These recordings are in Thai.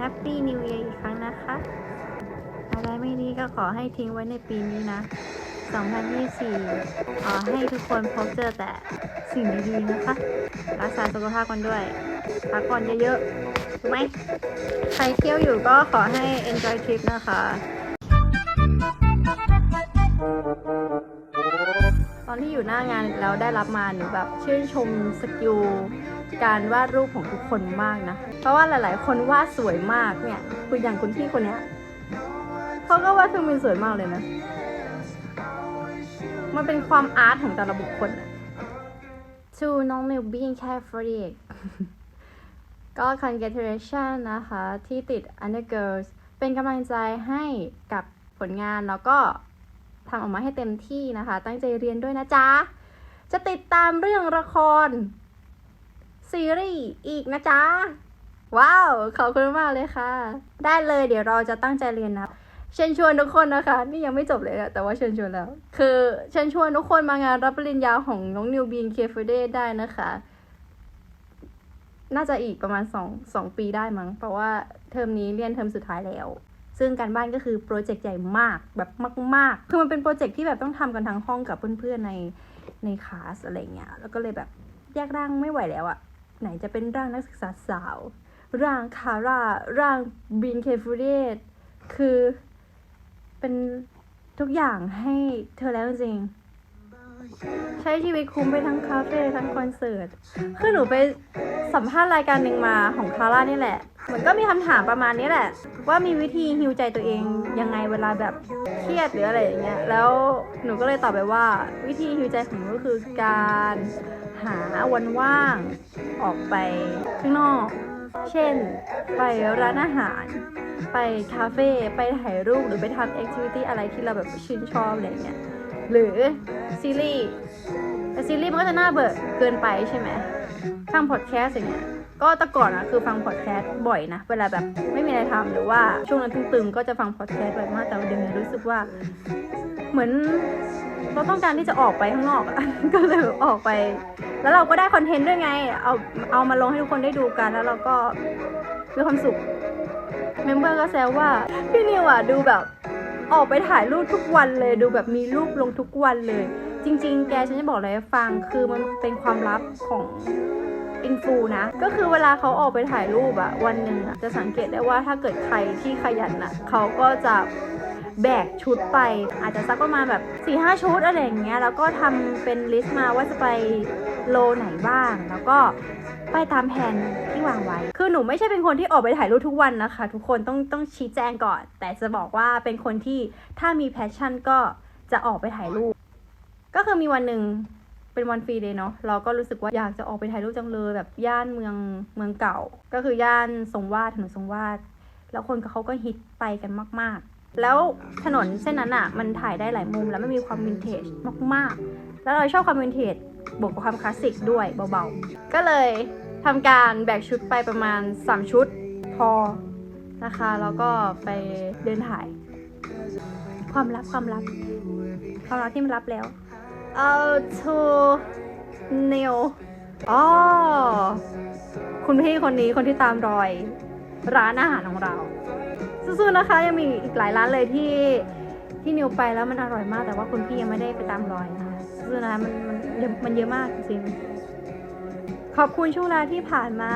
Happy New Year อีกครั้งนะคะ อะไรไม่ดีก็ขอให้ทิ้งไว้ในปีนี้นะ 2024 ขอให้ทุกคนพบเจอแต่สิ่งดีๆนะคะ รักษาสุขภาพกันด้วยพักผ่อนเยอะๆถูกไหม ใครเที่ยวอยู่ก็ขอให้ enjoy trip นะคะ ตอนที่อยู่หน้างานแล้วได้รับมาหนูแบบชื่นชมสกิล การวาดรูปของทุกคนมากนะ เพราะว่าหลาย ๆ คนวาดสวยมากเนี่ยคุณอย่างคุณพี่คนเนี้ยเขาก็วาดเครื่องบินสวยมากเลยนะ มันเป็นความอาร์ตของแต่ละบุคคลอะ to น้องมิว being carefree ก็ congratulation นะคะ ที่ติด Under Girls เป็นกำลังใจให้กับผลงานแล้วก็ทำออกมาให้เต็มที่นะคะ ตั้งใจเรียนด้วยนะจ๊ะ จะติดตามเรื่องละคร ซีรีส์อีกนะจ๊ะ ว้าว ขอบคุณมากเลยค่ะ ได้เลยเดี๋ยวเราจะตั้งใจเรียนนะเชิญชวนทุกคนนะคะ นี่ยังไม่จบเลยอะแต่ว่าเชิญชวนแล้ว คือเชิญชวนทุกคนมางานรับปริญญาของน้องนิวบีนเคฟเดได้นะคะ น่าจะอีกประมาณสองสองปีได้มั้ง เพราะว่าเทอมนี้เรียนเทอมสุดท้ายแล้ว ซึ่งการบ้านก็คือโปรเจกต์ใหญ่มากแบบมาก ๆ คือมันเป็นโปรเจกต์ที่แบบต้องทำกันทั้งห้องกับเพื่อนๆในในคลาสอะไรเงี้ย แล้วก็เลยแบบแยกร่างไม่ไหวแล้วอะ ไหนจะเป็นร่างนักศึกษาสาว ร่างคาร่า ร่างบีนเคฟูเดตคือเป็นทุกอย่างให้เธอแล้วจริงๆใช้ชีวิตคุ้มไปทั้งคาเฟ่ทั้งคอนเสิร์ต คือหนูไปสัมภาษณ์รายการหนึ่งมาของคาร่านี่แหละเหมือนก็มีคำถามประมาณนี้แหละ ว่ามีวิธีฮิวใจตัวเองยังไงเวลาแบบเครียดหรืออะไรอย่างเงี้ยแล้วหนูก็เลยตอบไปว่า วิธีฮิวใจของหนูก็คือการ หาวันว่างออกไปข้างนอก เช่น ไปร้านอาหาร ไปคาเฟ่ไปถ่ายรูปหรือไปทำแอคทิวิตี้อะไรที่เราแบบชื่นชอบอะไรเงี้ยหรือซีรีส์แต่ซีรีส์มันก็จะน่าเบื่อเกินไปใช่ไหมฟังพอดแคสต์อย่างเงี้ยก็แต่ก่อนอะคือฟังพอดแคสต์บ่อยนะ เวลาแบบไม่มีอะไรทำหรือว่าช่วงนั้นตึงๆก็จะฟังพอดแคสต์บ่อยมากแต่เดี๋ยวนี้รู้สึกว่าเหมือน เราต้องการที่จะออกไปข้างนอกอะ ก็เลยออกไป แล้วเราก็ได้คอนเทนต์ด้วยไง เอาเอามาลงให้ทุกคนได้ดูกันแล้วเราก็มีความสุข เมมเบอร์ก็แซวว่า พี่นิวอะดูแบบออกไปถ่ายรูปทุกวันเลย ดูแบบมีรูปลงทุกวันเลย จริง ๆ แกฉันจะบอกอะไรให้ฟังคือมันเป็นความลับของอินฟูนะ ก็คือเวลาเขาออกไปถ่ายรูปอะวันหนึ่งอะจะสังเกตได้ว่าถ้าเกิดใครที่ขยันอะเขาก็จะ แบกชุดไป อาจจะสักประมาณแบบ4ี่ห้าชุดอะไรอย่างเงี้ยแล้วก็ทำเป็นลิสต์มาว่าจะไปโลไหนบ้าง แล้วก็ไปตามแผนที่วางไว้ คือหนูไม่ใช่เป็นคนที่ออกไปถ่ายรูปทุกวันนะคะ ทุกคนต้องต้องชี้แจงก่อน แต่จะบอกว่าเป็นคนที่ถ้ามีแพชชั่นก็จะออกไปถ่ายรูป ก็คือมีวันหนึ่งเป็นวันฟรีเลยเนาะเราก็รู้สึกว่าอยากจะออกไปถ่ายรูปจังเลยแบบย่านเมืองเมืองเก่า ก็คือย่านทรงวาดถนนทรงวาด แล้วคนเขาก็ฮิตไปกันมาก ๆ แล้วถนนเส้นนั้นอะมันถ่ายได้หลายมุมแล้วมันมีความวินเทจมากๆ แล้วเราชอบความวินเทจบวกกับความคลาสสิกด้วยเบาๆ ก็เลยทำการแบกชุดไปประมาณ 3 ชุดพอนะคะ แล้วก็ไปเดินถ่าย ความลับความลับความลับที่มันลับแล้ว เอา to Neil อ๋อคุณพี่คนนี้คนที่ตามรอย ร้านอาหารของเรา สู้ๆนะคะยังมีอีกหลายร้านเลยที่ที่นิวไปแล้วมันอร่อยมากแต่ว่าคุณพี่ยังไม่ได้ไปตามรอยนะคะสู้นะมันมันเยอะมันเยอะมากจริงขอบคุณช่วงเวลาที่ผ่านมา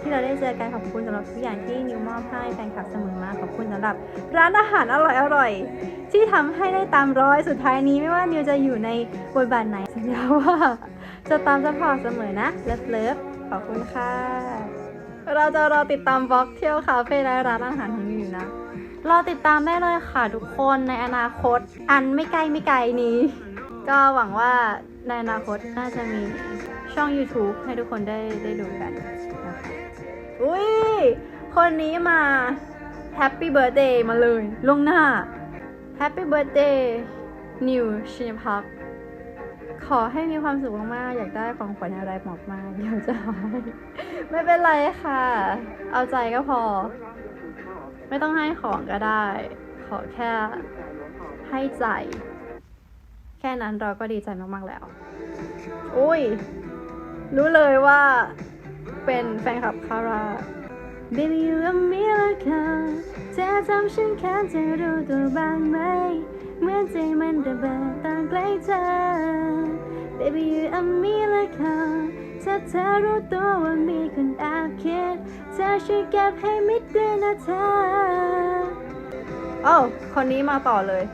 ที่เราได้เจอกันขอบคุณสำหรับทุกอย่างที่นิวมอบให้แฟนคลับเสมอมาขอบคุณสำหรับ ร้านอาหารอร่อยๆที่ทำให้ได้ตามรอยสุดท้ายนี้ไม่ว่านิวจะอยู่ในบทบาทไหนสัญญาว่าจะตามซัพอร์ตเสมอนะเลิฟเลิฟขอบคุณค่ะ เราจะรอติดตามบล็อกเที่ยวคาเฟ่และร้านอาหารของ รอติดตามได้เลยค่ะทุกคนในอนาคต อันไม่ใกลไม่ไกลนี้ ก็หวังว่าในอนาคตน่าจะมีช่อง YouTube ให้ทุกคนได้ได้ดูกันนะคะอุ้ยคนนี้มา Happy Birthday มาเลยลวงหน้า Happy Birthday นิวชินพักขอให้มีความสุขมากๆ อยากได้ของขวัญอะไรบอกมาเดี๋ยวจะให้ไม่เป็นไรค่ะ เอาใจก็พอ ไม่ต้องให้ของก็ได้ ขอแค่ให้ใจ แค่นั้นเราก็ดีใจมากๆแล้ว อุ้ย รู้เลยว่าเป็นแฟนคลับคารา Baby you a miracle เธอทำฉันแค่จะรู้ตัวบ้างไหมเหมื่อนใจมันระเบิดตอนใกล้เธอ Baby you a miracle ถ้าเธอรู้ตัวว่ามีคนแอบคิดเธอช่วยเก็บให้มิดด้วยนะเธอโอ้คนนี้มาต่อเลย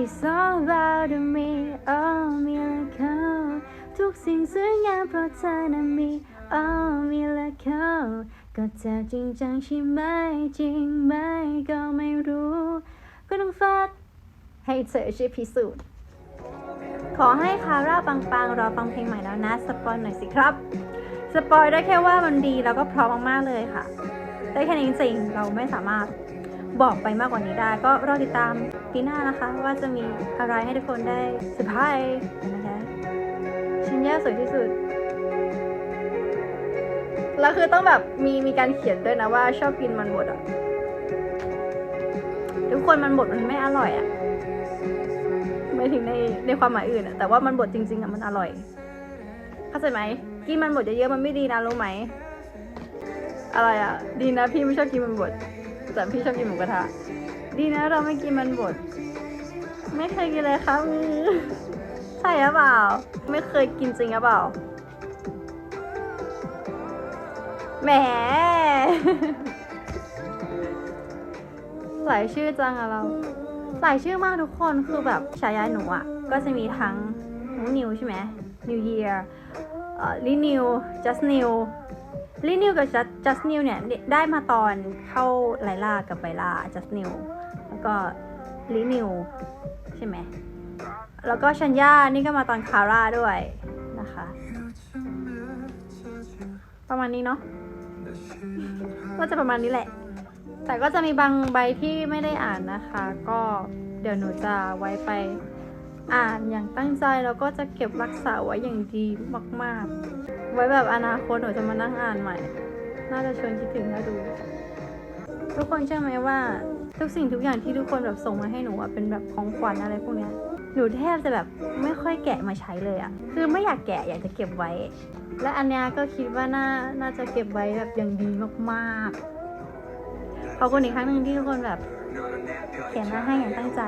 It's all about me oh miracle ทุกสิ่งสวยงามเพราะเธอนั้นมี oh miracle ก็เธอจริงจังใช่ไหมจริงไหมก็ไม่รู้ ก็ต้องฟัดให้เธอช่วยพิสูจน์ ขอให้คาร่าปังๆรอฟังเพลงใหม่แล้วนะสปอยหน่อยสิครับสปอยได้แค่ว่ามันดีแล้วก็พร้อมมากๆเลยค่ะ ได้แค่นี้จริงเราไม่สามารถบอกไปมากกว่านี้ได้ ก็รอติดตามปีหน้านะคะ ว่าจะมีอะไรให้ทุกคนได้เซอร์ไพรส์นะคะชินย่สวยที่สุดแล้วคือต้องแบบมีมีการเขียนด้วยนะว่าชอบกินมันบดอะ ทุกคนมันบดมันไม่อร่อยอะ ไม่ถึงในในความหมายอื่นอะแต่ว่ามันบดจริงๆอะมันอร่อย เข้าใจไหมกินมันบดเยอะๆมันไม่ดีนะรู้ไหม อะไรอะดีนะพี่ไม่ชอบกินมันบดแต่พี่ชอบกินหมูกระทะ ดีนะเราไม่กินมันบด ไม่เคยกินเลยครับมือใช่หรือเปล่า ไม่เคยกินจริงหรือเปล่า แหม หลายชื่อจังอะเรา หลายชื่อมากทุกคนคือแบบฉายาหนูอะ ก็จะมีทั้งน้องนิวใช่ไหม New Year เอ่อลินิว Just New ลินิวกับ Just Just New เนี่ยได้มาตอนเข้าไลล่ากับไบล่า Just New แล้วก็ลินิวใช่ไหมแล้วก็ชัญญานี่ก็มาตอนคาร่าด้วยนะคะ ประมาณนี้เนาะก็จะประมาณนี้แหละ แต่ก็จะมีบางใบที่ไม่ได้อ่านนะคะ ก็เดี๋ยวหนูจะไว้ไปอ่านอย่างตั้งใจแล้วก็จะเก็บรักษาไว้อย่างดีมากๆ ไว้แบบอนาคตหนูจะมานั่งอ่านใหม่ น่าจะชวนคิดถึงน่าดู ทุกคนเชื่อไหมว่า ทุกสิ่งทุกอย่างที่ทุกคนแบบส่งมาให้หนูอะเป็นแบบของขวัญอะไรพวกเนี้ยหนูแทบจะแบบไม่ค่อยแกะมาใช้เลยอะคือไม่อยากแกะอยากจะเก็บไว้ และอันเนี้ยก็คิดว่าน่าน่าจะเก็บไว้แบบอย่างดีมากๆ ขอบคุณอีกครั้งหนึ่งที่ทุกคนแบบเขียนมาให้อย่างตั้งใจ